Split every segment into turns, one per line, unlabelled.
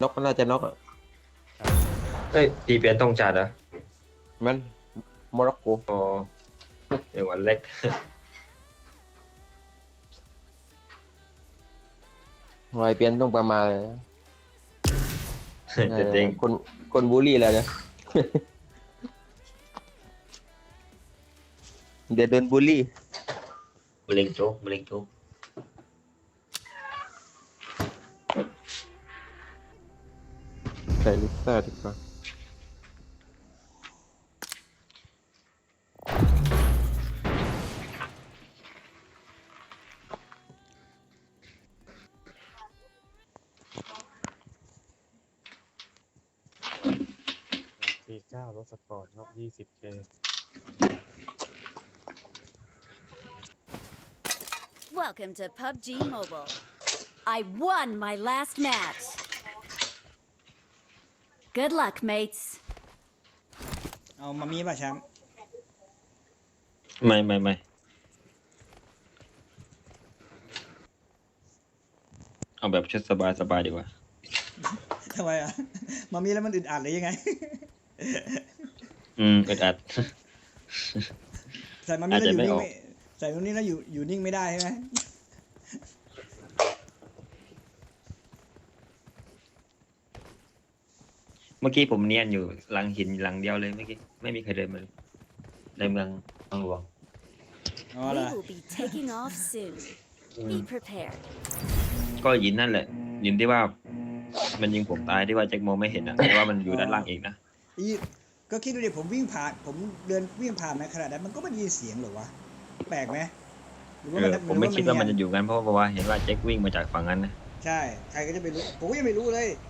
นกก็น่าจะนกอะ
เอ้ยตีเปลี่ยนต้องจัดเหรอ
มันโมร็อกโก
อ๋อเดี๋ยววันเล็ก
วายเปลี่ยนต้องประมาณเลยนะ
จะเด้ง
เออคนคนบูลลี่แล้วนะ เดี๋ยวโดนบูลลี่
เล็งโจ๊กเล็งโจ๊ก
ใส่ลิซ่าดีกว่า
สี่เก้ารถสปอร์ตงบยี่สิบเค
Welcome to PUBG Mobile. I won my last match. Good luck, mates.
เอามามีป่ะแชมป์
ไม่ไม่ไม่เอาแบบชุดสบายสบายดีกว่า
ทำไมอะ มามีแล้วมันอึดอัดหรือยังไง
อืมอึดอัด
ใส่มามีแล้วอยู่
อาจจะไม่
นิ่
องอก
ไม่ใส่มามีแล้วอยู่อยู่นิ่งไม่ได้ใช่ไหม
เมื่อกี้ผมเนียนอยู่หลังหินหลังเดียวเลยเมื่อกี้ไม่มีใครเดินมาเลยในเมืองเมืองหลวง
อ๋อ
We
เหรอ
will be taking off soon.
อืม
Be prepared.
ก็หินนั่นแหละหินที่ว่า มันยิงผมตายที่ว่าแจ็คโมไม่เห็นนะแต่ว่ามันอยู่ด้านล่างเองนะ
อีก็คิดดูดิผมวิ่งผ่าน ผมเดินวิ่งผ่านในขนาดนั้นมันก็ไม่ได้ยินเสียงเหรอวะ แปลกไหมหรือ
เอ
ว่า
อผมไม่คิดว่ามันจะ
เนีย
อยู่กันเพราะว่าเห็นว่าแจ็ควิ่งมาจากฝั่งนั้นนะ
ใช่ ใครก็จะไปรู้ ผมก็ยังไม่รู้เลยสม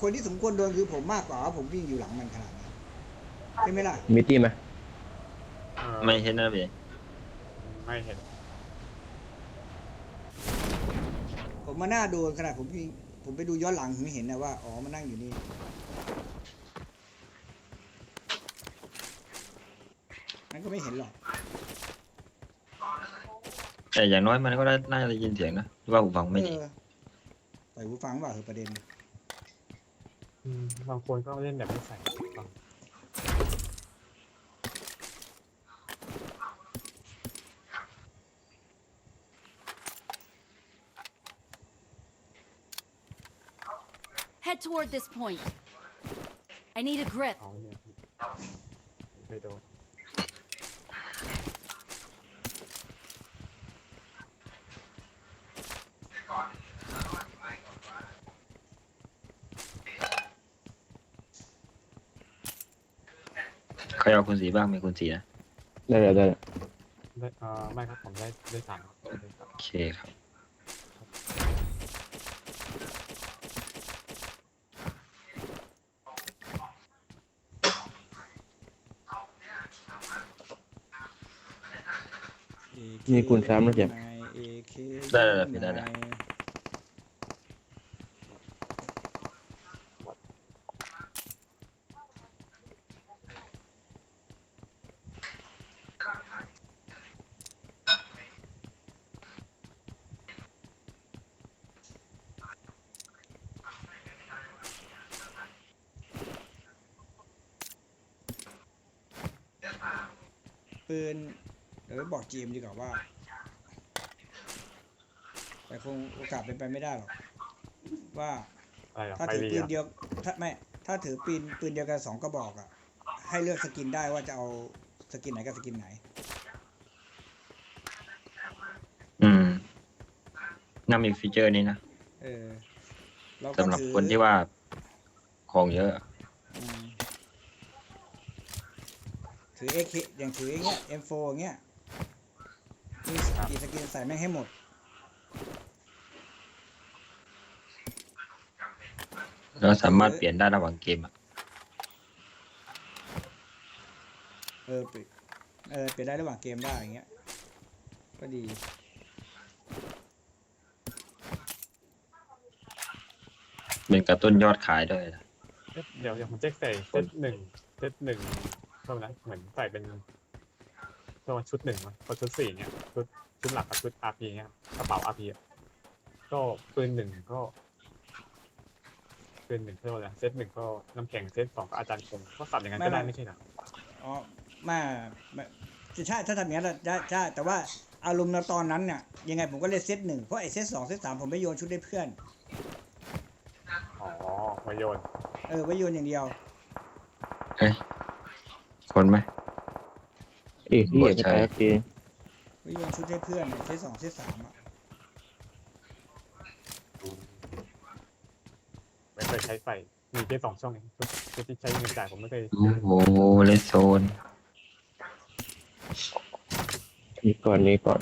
คนที่สมควรโดนคือผมมากกว่าว่าผมวิ่งอยู่หลังมันขนาดนั้นใช่ไหมล่ะ
มีตี้ไหม
เอ่อ
ไม่เห็นนะพี่
ไม่เห็น
ผมมาหน้าโดนขนาดผมวิ่งผมไปดูย้อนหลังผมเห็นนะว่าอ๋อมันนั่งอยู่นี่มันก็ไม่เห็นหรอก
แต่อย่างน้อยมันก็ได้น่าจะยินเสียงนะที่ว่าหูฟังไม่ดี
เออใส่หูฟังเปล่าคือประเด็น
อืมบางคนก็เล่นแบบไม่ใส่ฟัง
Head toward this point. I need a grip.
เอาเนี่ยไปโดน
ใครเอาคุณสีบ้างมีคุณสีนะ
ได้แล้วได้แล้ว
ได้เอ่อไม่ครับผมได้ได้สามได้สาม
โอเคครับ
มีคุณสามแล้วเจ็บ
ได้ได้ได้ได้ได้
ปืน เดี๋ยวไปบอกจี มดีกว่าว่า แต่คงโอกาสเป็นไปไม่ได้หรอก ว่า
อะไรอะ
ถ้า
ไป
ถือ
ดี
ปืน
อะ
เดียวถ้าไม่ถ้าถือปืนปืนเดียวกันสองกระบอกอะ ให้เลือกสกินได้ว่าจะเอาสกินไหนกับสกินไหน
อืมน่ามีฟีเจอร์นี้นะ
เออเราก็
สำหรับ
ถือ
คนที่ว่าของเยอะ
อืมถือ AK อย่างถืออย่างเงี้ย M4 อย่างเงี้ย มีกี่สกินใส่แม่งให้หมด
แล้วสามารถเปลี่ยนได้ระหว่างเกมอะ
เออเปลี่ยนเออเปลี่ยนได้ระหว่างเกมได้อย่างเงี้ย ก็ดี
เป็นกระตุ้นยอดขายด้วยนะ
เอ๊ะเดี๋ยวเดี๋ยวผมเช็คใส่เซตหนึ่งเซตหนึ่งเท่านั้นเหมือนใส่เป็น ประมาณชุดหนึ่งมั้งพอชุดสี่เนี่ยชุดชุดหลักกับชุดอาร์พีเนี่ยกระเป๋าอาร์พีก็ปืนหนึ่งก็เป็นหนึ่งเท่าไหร่เซตหนึ่งก็น้ำแข็งเซตสองก็อาจารย์คงก็สับอย่างนั้นก็ได้ไม่ใช่เหรอ
อ๋อไม่ไม่ใช่ถ้าทำอย่างนั้นได้ใช่แต่ว่าอารมณ์ในตอนนั้นเนี่ยยังไงผมก็เล่นเซตหนึ่งเพราะไอ้เซตสองเซตสามผมไม่โยนชุดให้เพื่อน
อ๋อมาโยน
เออไว้โยนอย่างเดียว
คนไหม
เอ้ยที่
บ่
จะ
ใช่
ตายโอเค
ไว้โยนชุดให้เพื่อนเนี่ยเซตสองเซตสามอะ
ไม่เคยใช้ใส่มีแค่สองช่องเองชุดที่ใช้เงินจ่ายผมไม่เคย
โอ้โหเลสโซน
นี่ก่อนนี่ก่อน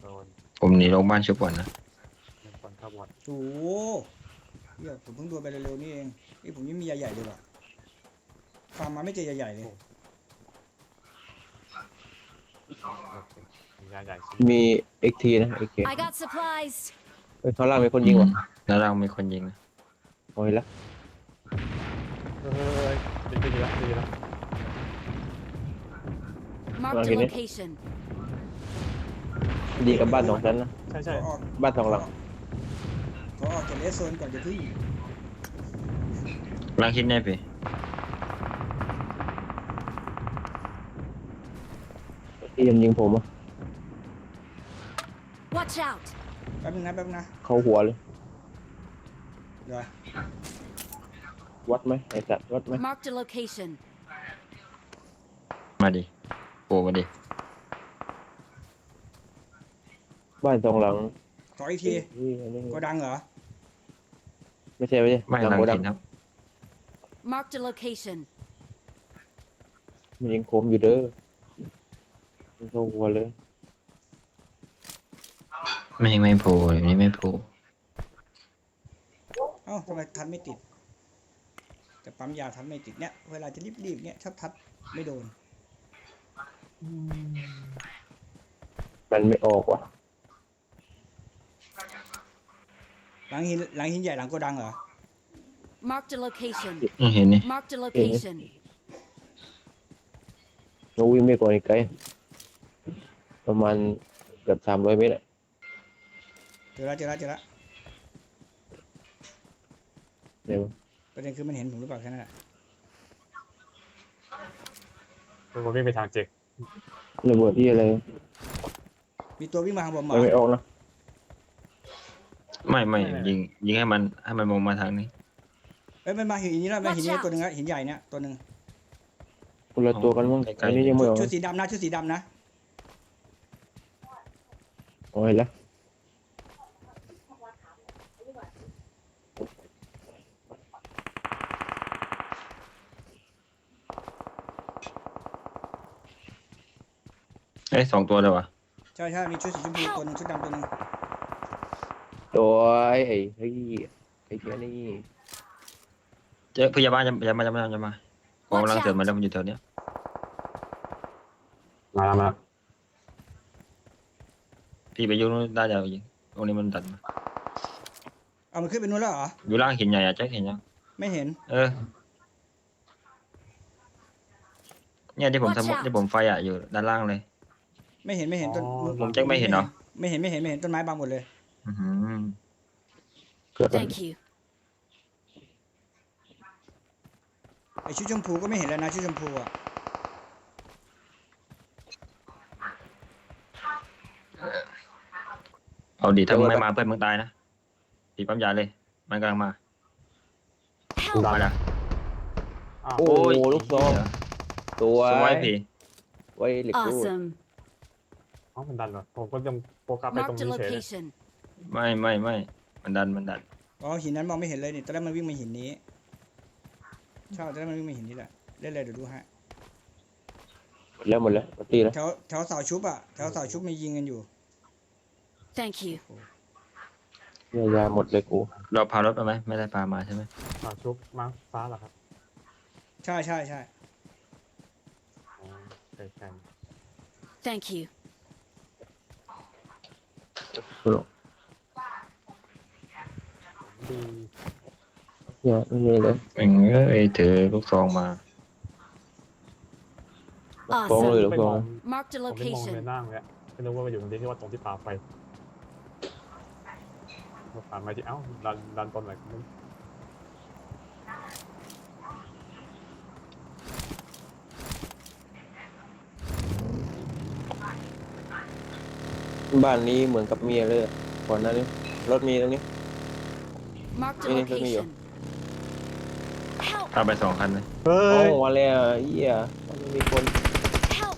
โดน
ผมหนีลงบ้านชุบก่อนนะ
เงินคนเข้าบอด
โอ้โหเหี้ยผมเพิ่งโดนไปเร็วๆนี่เองนี่ผมยังมีใหญ่ๆเลยว่ะ ฟาร์มมาไม่เจอใหญ่ๆเลย
ยาใหญ่ชิ้น
มีเอ็กทีนะเอ็กที
I got supplies.
เฮ้ยข้างล่างมีคนยิงว่ะ
แล้วเรามีคนยิงนะ
โอ้ยละ
เฮ้ยดีดีแล้วดีแล้ว
Marked a
Okay.
location.
ยิงกับบ้านสองชั้นนะ
ใช่
ข
ใช่
อออก
บ้านสองหลัง
ขอออกจากเลสโซนก่อนจะพึ่ง
ล้างคิดแน่พี่
ที่ยังยิงผมอะ
Watch out.
แป๊บนึงนะแป๊บนึงนะ
เข้าหัวเลย
เดี๋ยว
วัดไหมไอ้สัตว์วัดไหม
Marked a location.
มาดิโผล่มาดิ
บ้านสองหลัง
ขออีกที
นี่อันนี้
โกดังเหรอ
ไม่ใช่ไม่ใช่
ไม่
หลัง
ล้าง
โกดั
คิ
ง
ดครับ
Marked a location.
มันยิงโคมอยู่เด้อ มันเข้าหัวเลย
ไม่ไม่โผล่แบบนี้ไม่โผล่
เอ้าทำไมทันไม่ติดแต่ปั๊มยาทันไม่ติดเนี่ย เวลาจะรีบๆเนี่ยชอบทัดไม่โดน
มันไม่ออกว่ะ
หลังหินหลังหินใหญ่หลังโกดังเหรอ
Marked a location.
ไม่เห็นนี่
Marked a location.
เราวิ่งไม่ก่อนอีกไกล ประมาณเกือบสามร้อยเมตรอะ
เจอแล้วเจอแล้วเจอแล้ว
เดี๋ยว
ประเด็นคือมันเห็นผมหรือเปล่าแค่นั้นแหละ
ผมวิ่งไปทางเจ็ก
ระเบิดที่อะไร
มีตัววิ่งมาทางผมเหร
มัน
อ
ไม่ออกนะ
ไม่ไม่ยิงยิงให้มันให้มันมองมาทางนี้
เอ้ยมันมาหินนี้แล้วมาหินนี้
Watch out
ตัวหนึ่งแล้วหินใหญ่เนี่ยตัวหนึ่ง
คนละตัวกันมั้ง
ไกลๆ
อันนี้ยังไม่ออก
ชุดสีดำนะชุดสีดำนะ
โอ้ยละ
เอ้ยสองตัวเลยวะ
ใช่ใช่มีชุดสีชมพูตัวหนึ่งชุดดำตัวหนึ่ง
ตัวไอ้ไอ้เฮ้ยไอ้เจ้านี่
เจอพยาบาลจะจะมาจะมาจะมาผมกำลังเสริมมาแล้วมันอยู่แถวเนี้ย
มาแล้วมาแล้ว
พี่ไปยุ่งนู้นได้จะยิงตรงนี้มันตัดมา
เอามันขึ้นไปนู้นแล้วเหรอ
อยู่ล่างหินใหญ่อะแจ็คเห็นยัง
ไม่เห็น
เออ เนี่ยที่ผม
Watch
ทำ
out
ที่ผมไฟอะอยู่ด้านล่างเลย
ไม่เห็นไม่เห็นต้น
ผมแจ็คไม่เห็นเหรอ
ไม่เห็นไม่เห็นไม่เห็นต้นไม้บังหมดเลย
อื้อหือ
เกิดอะไร
Thank you.
ไอชุดชมพูก็ไม่เห็นแล้วนะชุดชมพูอะ
เอาดิถ้ามึงไม่มาเพื่อนมึงตายนะตีปั๊มยาเลย มันกำลังมา
Help.
มาละ
อ้าว
โอ้โหลูกซองตัว
สวยพี่
ไว้เหล็กรูด
Awesome.
อ๋อมันดันเหรอผมก็ยังโฟกัสไปตรง
Marked a
นี้เฉยเลย
location.
ไม่ไม่ไม่มันดันมันดัน
อ๋อหินนั้นมองไม่เห็นเลยนี่ตอนแรกมันวิ่งมาหินนี้ใช่ตอนแรกมันวิ่งมาหินนี้แหละเล่นเลยเดี๋ยวดูฮะ
หมดแล้วหมดแล้วปาร์ตี้แล้ว
แถวแถวเสาชุบอะแถวเสาชุบมียิงกันอยู่
Thank you.
ยายาหมดเลยกู
เราพารถไปไหมไม่ได้พามาใช่ไหม
อ่าชุบมาฟ้าเหรอครับ
ใช่ใช่ใช่
อ๋อใช่ใช่
Thank you.
ดี
อย่าไม่มีเลย
เอ็งเอ้ยถือลูกซองมา
ฟ้องเลย
Awesome.
เหรอ
ไม่
ฟ้
ม
อ
อง ง
Marked a
ผมไม่มองใน
location.
นั่งแล้วไม่รู้ว่ามันอยู่ตรงนี้ที่ว่าตรงที่ปาไฟ ผ่านมาที่เอ้าดันดันตนอะไรมึง
บ้านนี้เหมือนกับเมียเลยอะก่อนหน้านี้รถมีตรงนี้
Marked a
Ini kami
location. Help!
ตามไปสองคันเลย
เฮ้
โอ้
ย
มาแล้วเหี้ยมันมีคน
Help!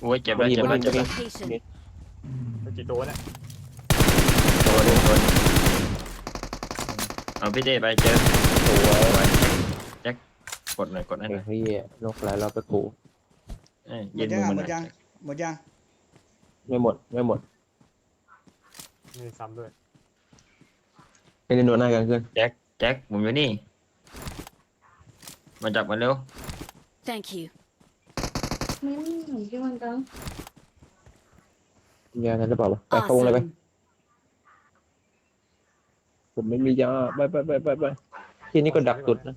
โอ้ยเจ็บแล้วเจ็บแล้ว
Ini,
เจ็บ
Marked a
แล้ว
location.
ไปกี่ตัวเนี่ย
ตัวหนึงตัวหนึ่งเอาพี่เด้ไปเจอ
สวย
แจ็คกดหน่อยกดให้
ไอ้
หน่อย
เหี้ยนกหลายเราไปขู่
เอ้ย
หม
ยื
ด
น
ยัง
มือ
อะ
มัน
ห
ห
ม
น่อย
ดยังหมดยัง
ไม่หมดไม่หมด
มีซ้ำด้วย
ไม่ได้โดนหน้ากันขึ้น
แจ็คแจ็คผมอยู่นี่มาจับมันเร็ว
Thank you.
Mm, gimana?
ยาทันหรือเปล่าวะไปเข้าวงเลยไป ผมไม่มียาไปไปไปไปไปที่นี่ก็ดักตุดนะ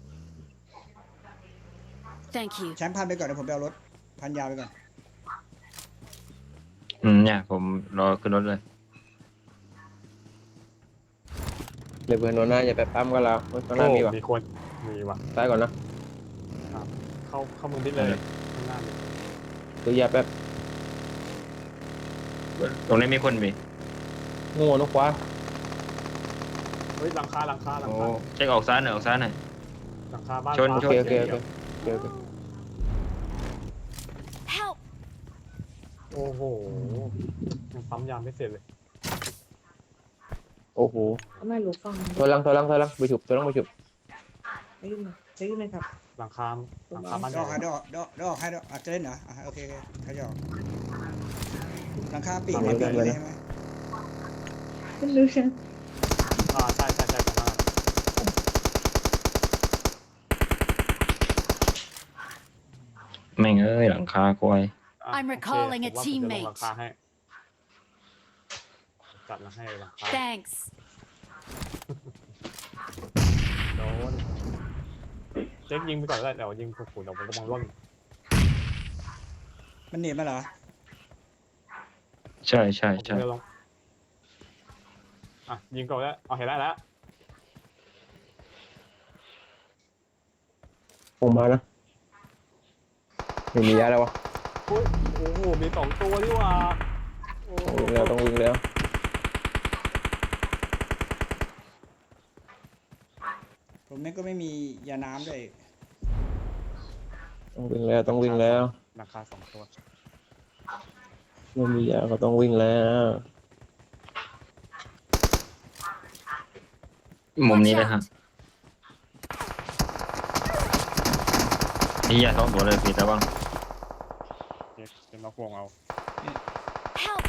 Thank you.
แชมป์พันไปก่อนเดี๋ยวผมไปเอารถ พันยาไปก่อน
อืมเนี่ยผมรอขึ้นรถเลย
เลยเพื่อนโดนหน้าอย่าไปปั๊มก็แล้วข้างหน้ามีวะ
มีคน มีว่ะ
ซ้ายก่อนนะ
เข้าเข้ามึงดิเลยข้างหน้ามี
ตัวยาแป๊บ
ตรงนี้มีคนมี
งูนกขวา
เฮ้ยหลังคาหลังคาหลัง
โอ้
คา
แจ็คออกซ้ายหน่อยออกซ้ายหน่อย
หลังคาบ้าน
ชน
โอ
ฟ้า
เคโอเคโอเคโอเคโอเค
Help!
โอ้โหยังปั๊มยามไม่เสร็จเลย
โอ้โห
ไม่รู้ฟัง
ถอยหลังถอยหลังถอยหลังไปฉุบถอยหลังไปฉุบ
ได้ยินไหมได้ยินไหมครับ
หลังคาหลังคาบ้าน
ด
ให
อก
ญ่
ให้ดอกดอกดอกให้ดอกอะจะเล่นเหรออะโอเคโอเคใครจะออกหลังคาปีกเนี่ยปีกเลยใช่ไหม
ไม่รู้ใช่ไหม
อ่าใช่ใช่ใช่ของบ้า
แม่งเอ้ยหลังคาควย
อะ
I'm
โอเค
recalling a
ผมว่าผมจะลง
teammate
หลังคาให้จัดหลังให้หลังคา
Thanks.
โดนเจ๊ยิงไปก่อนก็ได้เดี๋ยวยิงผูกๆเดี๋ยวผมกำลังร่วง
มันหนีบมาเหรอ
ใช่ใช่ใช่
จะลง อะยิงก่อนแล้วเอาเห็นแล้วแล้ว
ผมมานะไม่มียาแล้ววะ
อุ๊ยโอ้โหมีสองตัวนี่หว่าโอ้
ต้องวิ่งแล้วต้องวิ่งแล้ว
ผมแม่งก็ไม่มียาน้ำด้วย
ต้องวิ่งแล้วต้องวิ่งแล้ว
ราคาสองตัว
ไม่มียาก็ต้องวิ่งแล้ว
มุม
Watch
นี้เลยฮะ
out.
นี่อย่าท้องตัวเลยพี่แต่ว่า
เจ๊จะมาควงเอา
Help!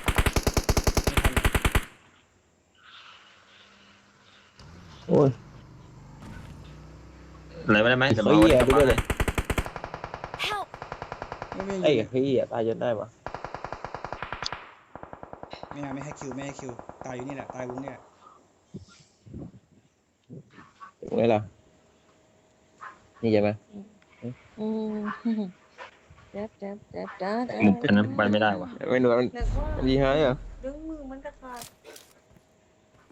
โอ้ย
อะไรไม่ได้ไหม
เฮ้
จะมายเอาไว้
แย่
กลับ
ดู
บ้า
ด้วย
น
เลย
Help!
ไม่ไม่
ไอ้เฮ้ยตายจนได้ปะ
ไม่เอาไม่ให้คิวไม่ให้คิวตายอยู่นี่แหละตายวงนี่แหละ
ถึงไงล่ะ นี่ใช่ไหม
อืมเจ็บเจ็บเจ็บจ้า
มุมอันนั้นไปไม่ได้วะ
ไม่หนูมัน
แต่ว่า
มันดีหายเหรอ
ดึงมือมันจะขาด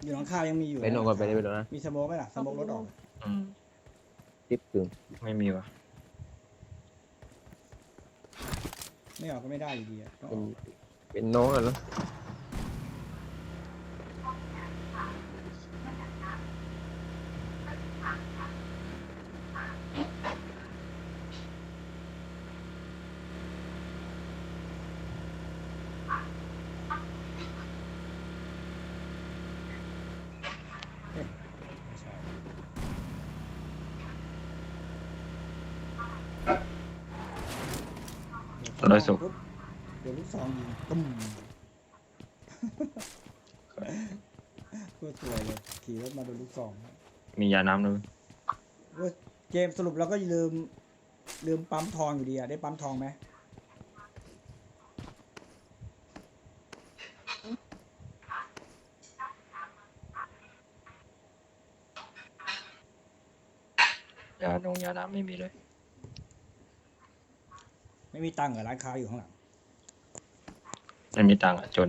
อยู่หลังคายังมีอยู่
ไปหนูก่อนไปเลยไปหนูนะ
มีสโมกไหมล่ะสโมกรถออก
อืม
ทิปถึง
ไม่มีวะ
ไม่ออกก็ไม่ได้อยู่ดีอะต้องอ
เป็น
อก
เป็นน้องอะเนอะ
อยสุก
ปุ๊บเดี๋ยวลูกซองยิงตุ้มเพื่อสวยเลยขี่รถมาโดนลูกซอง
มียาน้ำด้วย
เว้ยเกมสรุปเราก็ลืมลืมปั๊มทองอยู่ดีอะได้ปั๊มทองไหม
ยาดงยาน้ำไม่มีเลย
ไม่มีตังค์เหรอร้านค้าอยู่ข้างหลัง
ไม่มีตังค์อะจน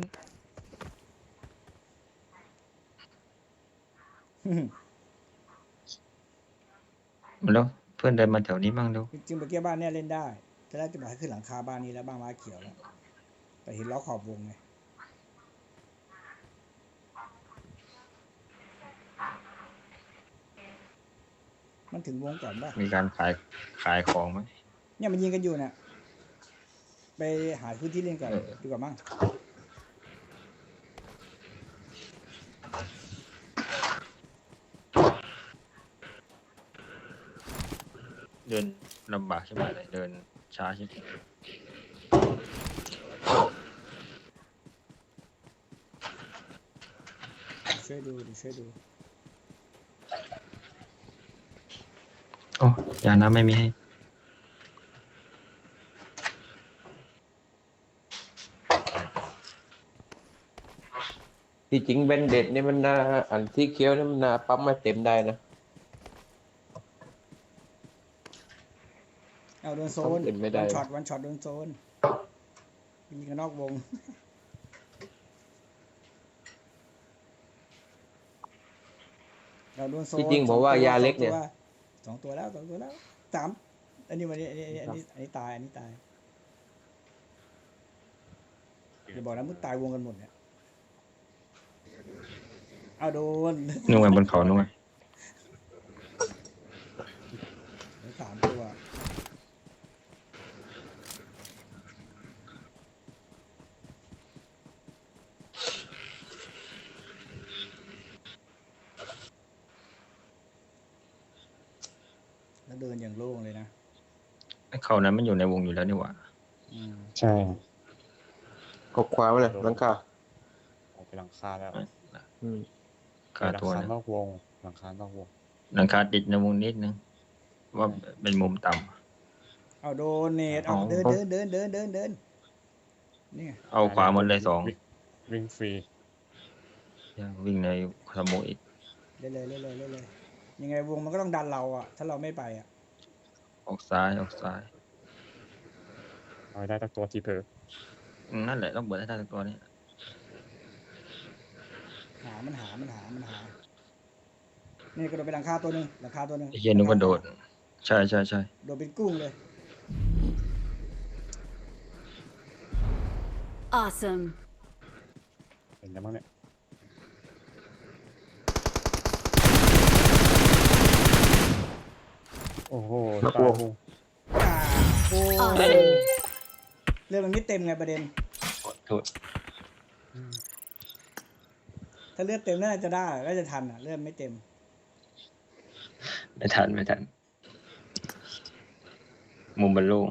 แล้วเพื่อนเดินมาแถวนี้บ้างดู
จริงๆเมื่อกี้บ้านเนี่ยเล่นได้แต่แรกจะบอกให้ขึ้นหลังคาบ้านนี้แล้วบ้านม้าเขียวแล้วแต่เห็นล้อขอบวงไงมันถึงวงก่อนป่ะ
มีการขายขายของไหม
เนี่ยมันยิงกันอยู่เนี่ย ไปหาพื้นที่เล่นก่อน
เออ
ดีกว่ามั้ง
เดินลำบากใช่ไหมเดินช้าใช่ไหม
ช่วยดูดิช่วยดู
โอ้ยาน้ำไม่มีให้
ที่จริงเบนเด็ดนี่มันน่าอันที่เคี้ยวนี่มันน่าปั๊มมาเต็มได้นะ
เอาโดนโซน
ทำเต็มไม่ได้
วันช็อตวันช็อตโดนโซนยิงกันนอกวงเราโดนโซน
ที่จริงผมว่ายาเล็กเนี่ย
สองตัวแล้วสองตัวแล้วสามอันนี้วันนี้อันนี้อันนี้อันนี้ตายอันนี้ตายอย่าบอกนะมึงตายวงกันหมดเนี่ย เอาโดน
นู่นไงบนเขานู่นไง
เหลือสามตัวแล้วเดินอย่างโล่งเลยนะ
ไอ้เขานั้นมันอยู่ในวงอยู่แล้วนี่หว่า
อืม
ใช่
กบความเลยหลังคา
ออกไปหลังคาแล้ว
อืม
ค่า
หลัง
ตัว
คา
นะ
นอกวง หลังคานอกวง
หลังคาติดในวงนิดนึง ว่าเป็นมุมต่ำ
เอาโดนเนตเอา
เอา
เดินเดินเดินเดินเดินเดินนี่ไง
เอาขวาหมดเลยสอง
วิ่วิ่งฟรี
ยังวิ่งในสโมอีก
เล่นเลยเล่นเลยเล่นเลยยังไงวงมันก็ต้องดันเราอะ ถ้าเราไม่ไปอะ
ออกซ้ายออกซ้าย
เอาไว้ได้ตักตัวทีเพอ
อืมนั่นแหละต้องเบิดให้ได้ทุกตัวนี้
หามันหามันหามันหานี่กระโดดไปหลังคาตัวหนึ่งหลังคาตัวหนึ่ง
ไอ้เฮียนึกว่าโดด ใช่ใช่ใช่
โดดเป็นกุ้งเลย
Awesome.
เห็นยังบ้างเนี่ยโอ้โห
น่า
ตาก
ลัว
วง
อ่าโอ้
อ่า
เรื่องมันไม่เต็มไงประเด็น
โทษ
ถ้าเลือดเต็มน่าจะได้ก็จะทันอะ เลือดไม่เต็ม
ไม่ทันไม่ทัน มุมมันโล่ง